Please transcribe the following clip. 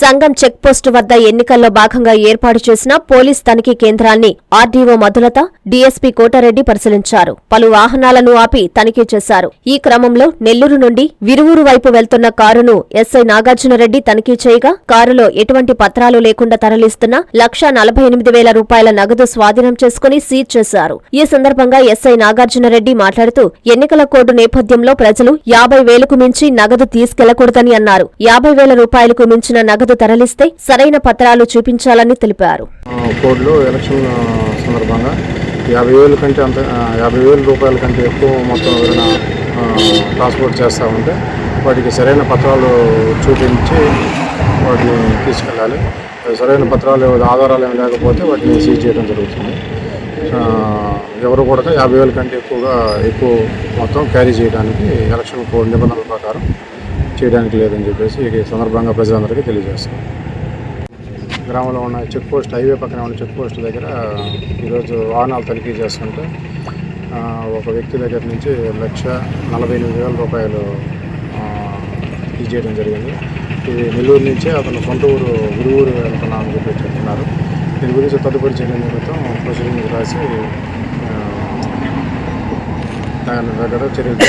సంఘం చెక్పోస్ట్ వద్ద ఎన్నికల్లో భాగంగా ఏర్పాటు చేసిన పోలీస్ తనిఖీ కేంద్రాన్ని ఆర్డీఓ మధులత డీఎస్పీ కోటారెడ్డి పరిశీలించారు. పలు వాహనాలను ఆపి తనిఖీ చేశారు. ఈ క్రమంలో నెల్లూరు నుండి విరువూరు వైపు వెళ్తున్న కారును ఎస్ఐ నాగార్జునరెడ్డి తనిఖీ చేయగా కారులో ఎటువంటి పత్రాలు లేకుండా తరలిస్తున్న లక్షా నలభై ఎనిమిది వేల రూపాయల నగదు స్వాధీనం చేసుకుని సీజ్ చేశారు. ఈ సందర్భంగా ఎస్ఐ నాగార్జునరెడ్డి మాట్లాడుతూ ఎన్నికల కోడ్ నేపథ్యంలో ప్రజలు యాభై వేలకు మించి నగదు తీసుకెళ్ళకూడదని అన్నారు. యాభై వేల రూపాయలకు మించిన నగదు తరలిస్తే సరైన పత్రాలు చూపించాలని తెలిపారు. ఆ, ఎలక్షన్ సందర్భంగా యాభై వేల కంటే అంత యాభై వేల రూపాయల కంటే ఎక్కువ మొత్తం ఎవరైనా ట్రాన్స్పోర్ట్ చేస్తూ ఉంటే వాటికి సరైన పత్రాలు చూపించి వాటిని తీసుకెళ్ళాలి. సరైన పత్రాలు ఆధారాలు ఏమి లేకపోతే వాటిని సీజ్ చేయడం జరుగుతుంది. ఎవరు కూడా యాభై వేల కంటే ఎక్కువగా ఎక్కువ మొత్తం క్యారీ చేయడానికి ఎలక్షన్ కోడ్ నిబంధనల ప్రకారం చేయడానికి లేదని చెప్పేసి ఈ సందర్భంగా ప్రజలందరికీ తెలియజేస్తాం గ్రామంలో ఉన్న చెక్ పోస్ట్ హైవే పక్కన ఉన్న చెక్ పోస్ట్ దగ్గర ఈరోజు వాహనాలు తనిఖీ చేస్తుంటే ఒక వ్యక్తి దగ్గర నుంచి లక్ష నలభై ఎనిమిది వేల రూపాయలు ఆ, చేయడం జరిగింది. ఇది నెల్లూరు నుంచే అతను సొంత ఊరు గురువురు వెళ్తున్నామని చెప్పి చెప్తున్నారు. దీని గురించి తదుపరి చర్య నిమిత్తం ప్రొసీడింగ్ రాసి దాని దగ్గర చర్యలు